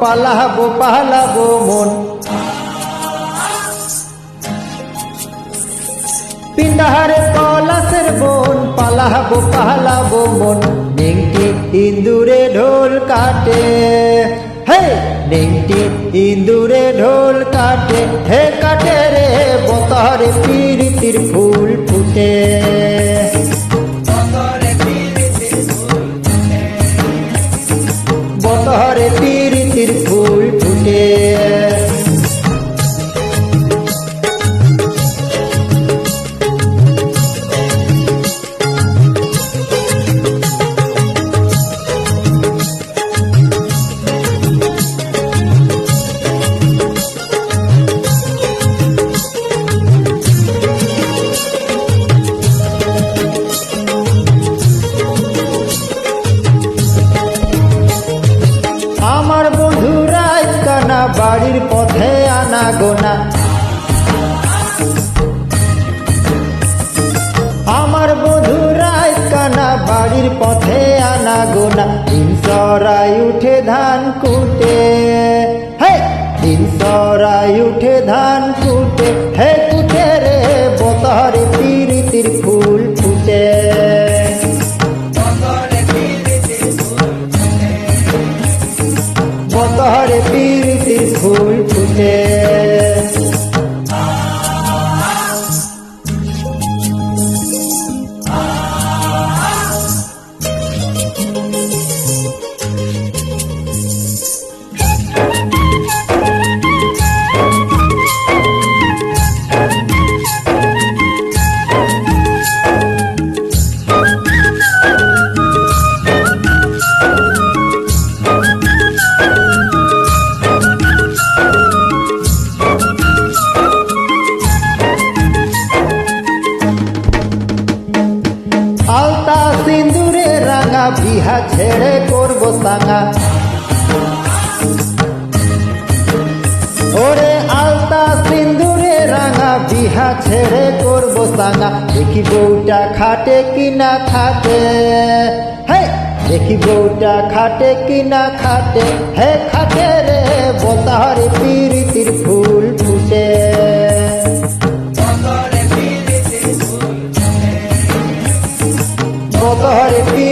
পালাবো পালাবো মন। পিন্ডাহারে পলাশের বোন, পালাবো পালাবো মন। নেংটি ইন্দুরে ঢোল কাটে। হে নেংটি ইন্দুরে ঢোল কাটে। হে কাটে রে বতরে পিরিতির ফুল ফুটে। বতরে তীর ফুল গোনা আমার বন্ধুরা কানা বাড়ির পথে আনা গোনা। দিন হিংসরাই উঠে ধান কুটে। হে, দিন হিংসরাই উঠে ধান কুটে। হে বিহা ছেড়ে করব সাঙা। ওরে আলতা সিন্দুরে রাঙা, বিহা ছেড়ে করব সাঙা। দেখি বউটা খাটে কিনা খাটে। হে দেখি বউটা খাটে কিনা খাটে। হে খাটে রে বতারে পিরিতির ফুল ফুটে। বতহরে পিরিতির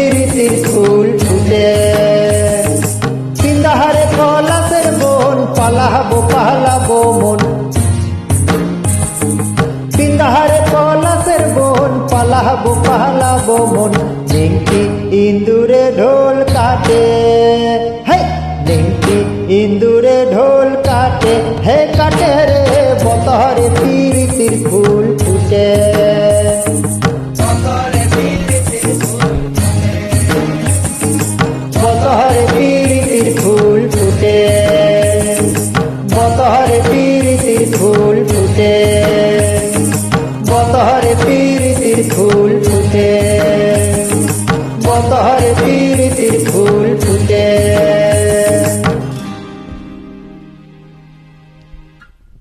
পলাশের বোন পালাবো পালাবো মন। সিন্দাহারে পলাশের বোন পালাবো পালাবো মন। নেংটি ইন্দুরে ঢোল কাটে হে নেংটি ইন্দুরে ঢোল কাটে, হে কাটে রে, বতহরে পিরিতির ফুল ফুটে। ধরে তীর তীর